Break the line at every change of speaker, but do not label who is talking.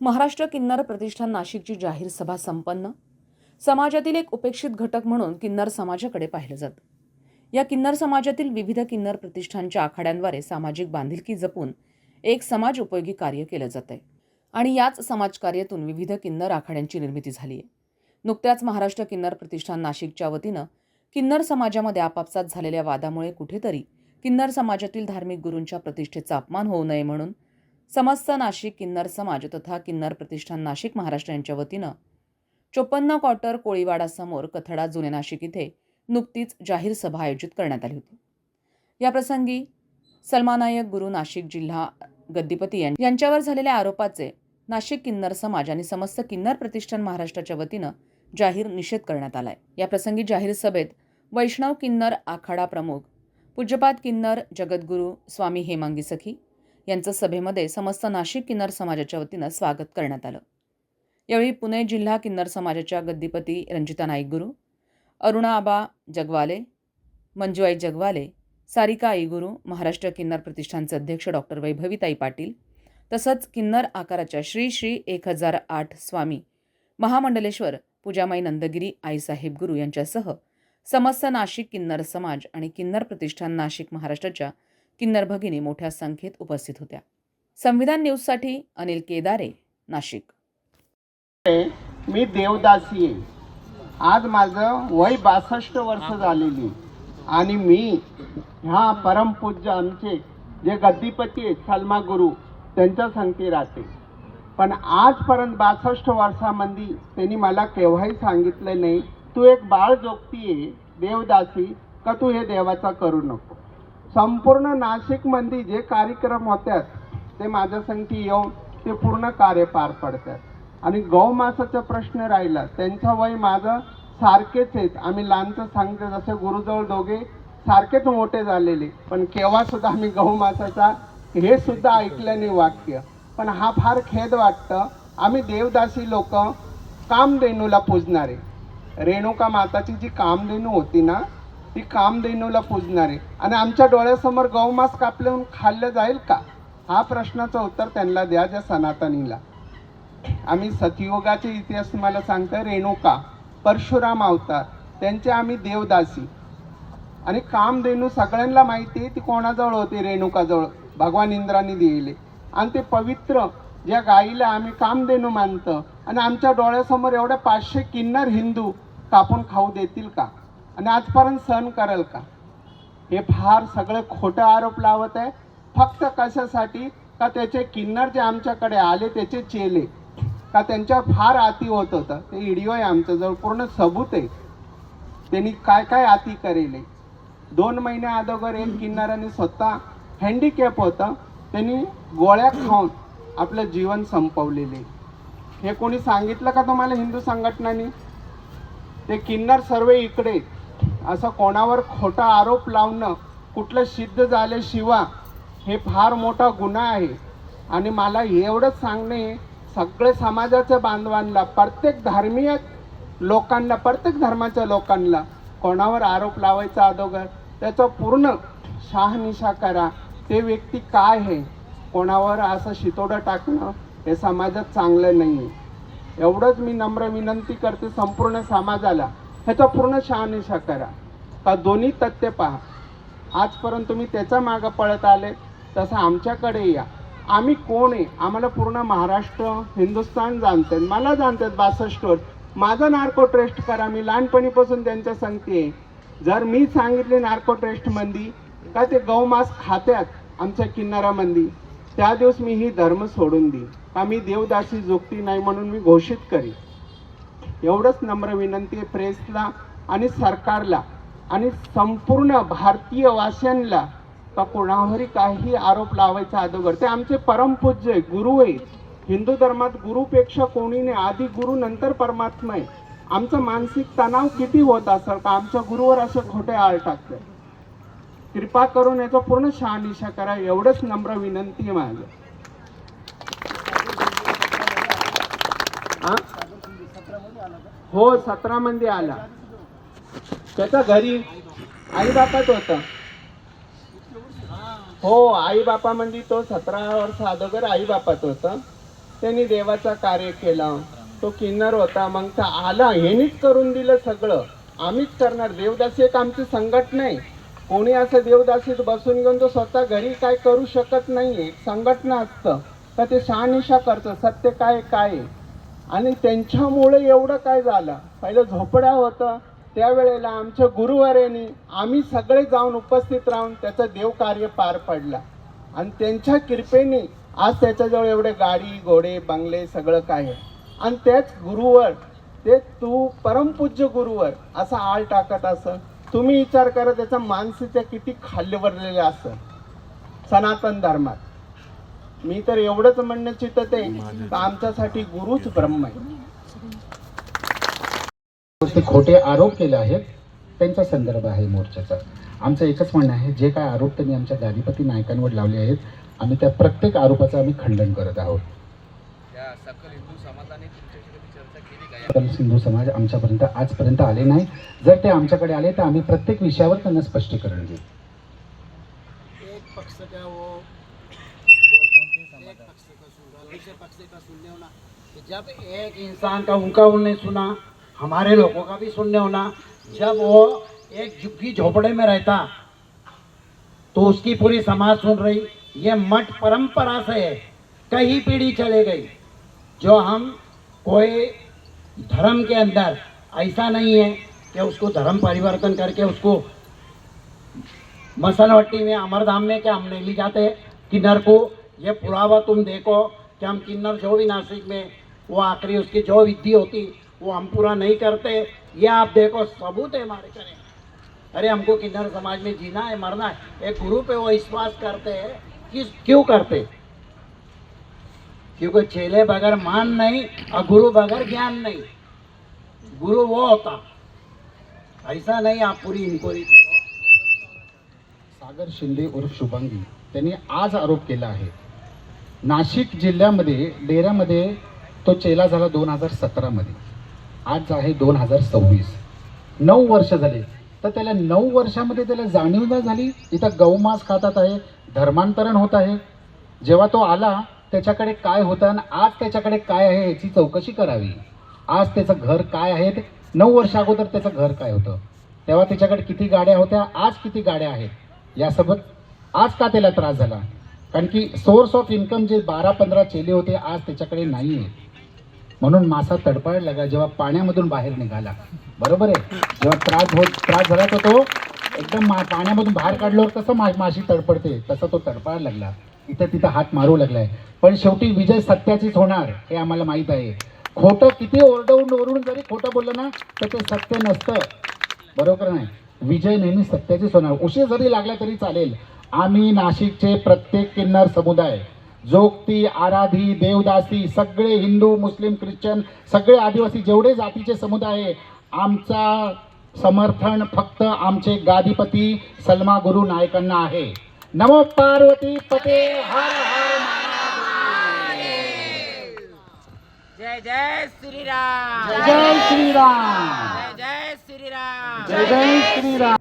महाराष्ट्र किन्नर प्रतिष्ठान नाशिकची जाहीर सभा संपन्न. समाजातील एक उपेक्षित घटक म्हणून किन्नर समाजाकडे पाहिलं जातं. या किन्नर समाजातील विविध किन्नर प्रतिष्ठानच्या आखाड्यांद्वारे सामाजिक बांधिलकी जपून एक समाज उपयोगी कार्य केलं जात आहे आणि याच समाजकार्यातून विविध किन्नर आखाड्यांची निर्मिती झाली आहे. नुकत्याच महाराष्ट्र किन्नर प्रतिष्ठान नाशिकच्या वतीनं किन्नर समाजामध्ये आपापसात झालेल्या वादामुळे कुठेतरी किन्नर समाजातील धार्मिक गुरूंच्या प्रतिष्ठेचा अपमान होऊ नये म्हणून समस्त नाशिक किन्नर समाज तथा किन्नर प्रतिष्ठान नाशिक महाराष्ट्र यांच्या वतीनं चोपन्न क्वार्टर कोळीवाडासमोर कथडा जुने नाशिक इथे नुकतीच जाहीर सभा आयोजित करण्यात आली होती. याप्रसंगी सलमानायक गुरु नाशिक जिल्हा गद्दीपती यांच्यावर झालेल्या आरोपाचे नाशिक किन्नर समाज आणि समस्त किन्नर प्रतिष्ठान महाराष्ट्राच्या वतीनं जाहीर निषेध करण्यात आला या प्रसंगी जाहीर सभेत वैष्णव किन्नर आखाडा प्रमुख पूज्यपाद किन्नर जगद्गुरू स्वामी हेमांगी सखी यांचं सभेमध्ये समस्त नाशिक किन्नर समाजाच्या वतीनं स्वागत करण्यात आलं. यावेळी पुणे जिल्हा किन्नर समाजाच्या गद्दीपती रंजिता नाईकगुरू अरुणा आबा जगवाले मंजुआई जगवाले सारिका आई गुरु महाराष्ट्र किन्नर प्रतिष्ठानचे अध्यक्ष डॉक्टर वैभवीताई पाटील तसंच किन्नर आकाराच्या श्री श्री एक हजार आठ स्वामी महामंडलेश्वर पूजामाई नंदगिरी आईसाहेब गुरु यांच्यासह समस्त नाशिक किन्नर समाज आणि किन्नर प्रतिष्ठान नाशिक महाराष्ट्राच्या किन्नर भगिनी मोठ्या संख्येत उपस्थित होत्या. संविधान न्यूजसाठी अनिल केदारे नाशिक.
मी देवदासी आहे. आज माझं वय बासष्ट वर्ष झालेली आणि मी ह्या परमपूज्य आमचे जे गद्दीपती आहेत सलमा गुरु त्यांच्या संगती राहते. पण आजपर्यंत बासष्ट वर्षामध्ये त्यांनी मला केव्हाही सांगितलं नाही तू एक बाळ जोगती आहे देवदासी का तू हे देवाचा करू नको? संपूर्ण नाशिकमध्ये जे कार्यक्रम होतात ते माझ्या येऊन ते पूर्ण कार्य पार पडतात आणि गौमासाचा प्रश्न राहिला त्यांचं वय माझं सारखेच आहेत. आम्ही लहानचं सांगते जसे गुरुजवळ दोघे सारखेच मोठे झालेले. पण केव्हा सुद्धा आम्ही गौमासाचा हे सुद्धा ऐकलं नाही वाक्य. पण हा फार खेद वाटतं आम्ही देवदासी लोक कामधेनूला पूजणारे. रेणुका माताची जी कामधेनू होती ना ती कामधेनूला पूजणारे. आणि आमच्या डोळ्यासमोर गौमास कापल्याहून खाल्लं जाईल का? हा प्रश्नाचं उत्तर त्यांना द्या ज्या सनातनीला. आम्ही सतयुगाचे इतिहास तुम्हाला सांगतोय रेणुका परशुराम अवतार त्यांचे आम्ही देवदासी. आणि कामधेनू सगळ्यांना माहिती आहे ती कोणाजवळ होती? रेणुकाजवळ. भगवान इंद्राने दिलेले. आणि ते पवित्र ज्या गाईला आम्ही कामधेनू मानतो. आणि आमच्या डोळ्यासमोर एवढ्या पाचशे किन्नर हिंदू कापून खाऊ देतील का? आणि आजपर्यंत सहन करेल का? हे फार सगळे खोटं आरोप लावत आहे. फक्त कशासाठी? का त्याचे किन्नर जे आमच्याकडे आले त्याचे चेले. का त्यांच्यावर फार आती होत होतं? ते इडिओ आहे आमच्याजवळ पूर्ण सबूत आहे. त्यांनी काय काय आती करेले? दोन महिन्या अगोदर एक किन्नराने स्वतः हँडिकॅप होतं. त्यांनी गोळ्या खाऊन आपलं जीवन संपवलेले. हे कोणी सांगितलं का तुम्हाला हिंदू संघटनांनी? ते किन्नर सर्व इकडे असं कोणावर खोटा आरोप लावणं कुठलं सिद्ध झाल्याशिवाय हे फार मोठा गुन्हा आहे. आणि मला एवढंच सांगणे सगळे समाजाच्या बांधवांना प्रत्येक धार्मीय लोकांना प्रत्येक धर्माच्या लोकांना कोणावर आरोप लावायचा अगोदर त्याचं पूर्ण शहानिशा करा. ते व्यक्ती काय आहे? कोणावर असं शितोडं टाकणं? हे समाजात चांगलं नाही आहे एवढंच मी नम्र विनंती करते संपूर्ण समाजाला. ह्याचा पूर्ण शहानिशा करा का दोन्ही तथ्य पहा. आजपर्यंत तुम्ही त्याच्या मागं पळत आले तसं आमच्याकडे या. आम्ही कोण आहे? आम्हाला पूर्ण महाराष्ट्र हिंदुस्थान जाणतात. मला जाणतात बासष्ट वर्ष. माझा नार्को ट्रेस्ट करा. मी लहानपणीपासून त्यांच्या संगती जर मी सांगितले नार्को ट्रेस्टमध्ये का ते गौमास खात्यात आमच्या किन्नारामध्ये त्या दिवस मी ही धर्म सोडून देईन. का मी देवदासी जोगती नाही म्हणून मी घोषित करीन? एवढंच नम्र विनंती आहे प्रेसला आणि सरकारला आणि संपूर्ण भारतीय वासियांना का कोणावरही काही आरोप लावायचा अगोदर ते आमचे परमपूज्य आहे गुरु आहे. हिंदू धर्मात गुरुपेक्षा कोणी नाही आधी गुरु नंतर परमात्मा आहे. आमचा मानसिक तणाव किती होत असेल का? आमच्या गुरुवर असे खोटे आळ टाकते कृपा करून याचा पूर्ण शहानिशा करा एवढंच नम्र विनंती आहे माझं हा? हो सतरा मध्ये आला. त्याच्या घरी आई बापात होता. हो आई बापा म्हणजे तो सतरा वर्ष अगोदर आई बापात होता. त्यांनी देवाचा कार्य केला. तो किन्नर होता. मग तो आला. ह्यानीच करून दिलं सगळं. आम्हीच करणार. देवदासी एक आमची संघटना आहे कोणी असं देवदासीत बसून घेऊन तो स्वतः घरी काय करू शकत नाही एक संघटना असतं तर ते शहानिशा करतं. सत्य काय काय? आहे. आणि त्यांच्यामुळे एवढं काय झालं? पहिलं झोपड्या होतं. त्यावेळेला आमच्या गुरुवाऱ्यांनी आम्ही सगळे जाऊन उपस्थित राहून त्याचं देवकार्य पार पडला. आणि त्यांच्या कृपेने आज त्याच्याजवळ एवढे गाडी घोडे बंगले सगळं काय आहे. आणि त्याच गुरुवर ते तू परमपूज्य गुरुवर असा आळ टाकत असं तुम्ही विचार करा त्याचा मानसीच्या किती खाल्लेवरलेले असं. सनातन धर्मात. मी तर एवढंच म्हणणं चितत आहे आमच्यासाठी गुरुच ब्रह्म आहे.
खोटे आरोप केले आहेत त्यांचा संदर्भ आहे मोर्चाचा. आमचं एकच म्हणणं आहे जे काय आरोप त्यांनी आमच्या गादीपती नायकांवर लावले आहेत आम्ही त्या प्रत्येक आरोपाचं आम्ही खंडन करत आहोत. सकल सिंधू समाज आमच्यापर्यंत आजपर्यंत आले नाही. जर ते आमच्याकडे आले तर आम्ही प्रत्येक विषयावर त्यांना स्पष्टीकरण देऊ.
का जब एक इंसान का उनका उन्हें सुना, हमारे लोगों का भी सुनने होना, जब वो एक झुग्गी झोपड़े में रहता तो उसकी पूरी समाज सुन रही, ये मठ परंपरा से है कई पीढ़ी चले गई, जो हम कोई धर्म के अंदर ऐसा नहीं है कि उसको धर्म परिवर्तन करके उसको मसलवट्टी में, अमरधाम में क्या हम नहीं ले जाते किन्नर को, ये पुरावा तुम देखो कि हम किन्नर जो भी नासिक में वो आखिरी उसकी जो विधि होती वो हम पूरा नहीं करते। ये आप देखो सबूत है हमारे करें। अरे हमको किन्नर समाज में जीना है मरना है। एक गुरु पे वो विश्वास करते हैं किस क्यों करते? क्योंकि चेले बगैर मान नहीं और गुरु बगैर ज्ञान नहीं। गुरु वो होता। ऐसा नहीं आप पूरी इन्क्वायरी करो।
सागर शिंदे उर्फ शुभांगी त्यांनी आज आरोप केला आहे। नाशिक जिल्ह्यामध्ये डेऱ्यामध्ये तो चेला झाला दोन हजार सतरामध्ये. आज आहे दोन हजार सव्वीस. नऊ वर्ष झाले. तर त्याला नऊ वर्षामध्ये त्याला जाणीव नाही झाली. इथं गौमांस खातात आहे धर्मांतरण होत आहे. जेव्हा तो आला त्याच्याकडे काय होतं आणि आज त्याच्याकडे काय आहे याची चौकशी करावी. आज त्याचं घर काय आहे ते नऊ वर्ष अगोदर त्याचं घर काय होतं? तेव्हा त्याच्याकडे किती गाड्या होत्या? आज किती गाड्या आहेत? यासोबत आज का त्याला त्रास झाला? कारण की सोर्स ऑफ इन्कम जे बारा पंधरा चेले होते आज त्याच्याकडे नाही आहे म्हणून मासा तडपायला लागला जेव्हा पाण्यामधून बाहेर निघाला. बरोबर आहे? जेव्हा त्रास होत त्रास झाला तर तो एकदम मा पाण्यामधून बाहेर काढल्यावर कसं मा माशी तडपडते? तसा तो तडपायला लागला. इथं तिथं हात मारू लागलाय. पण शेवटी विजय सत्याचीच होणार हे आम्हाला माहीत आहे. खोटं किती ओरडवून ओरडून जरी खोटं बोललं ना तर ते सत्य नसतं. बरोबर नाही? विजय नेहमी सत्याचीच होणार. उशीर जरी लागला तरी चालेल. आम्ही नाशिकचे प्रत्येक किन्नर समुदाय जोगती आराधी देवदासी सगळे हिंदू मुस्लिम ख्रिश्चन सगळे आदिवासी जेवढे जातीचे समुदाय आहे आमचा समर्थन फक्त आमचे गादीपती सलमा गुरु नायकांना आहे. नमो पार्वती पते हर हर
जय जय श्रीराम.
जय श्रीराम.
जय जय श्रीराम.
जय जय श्रीराम.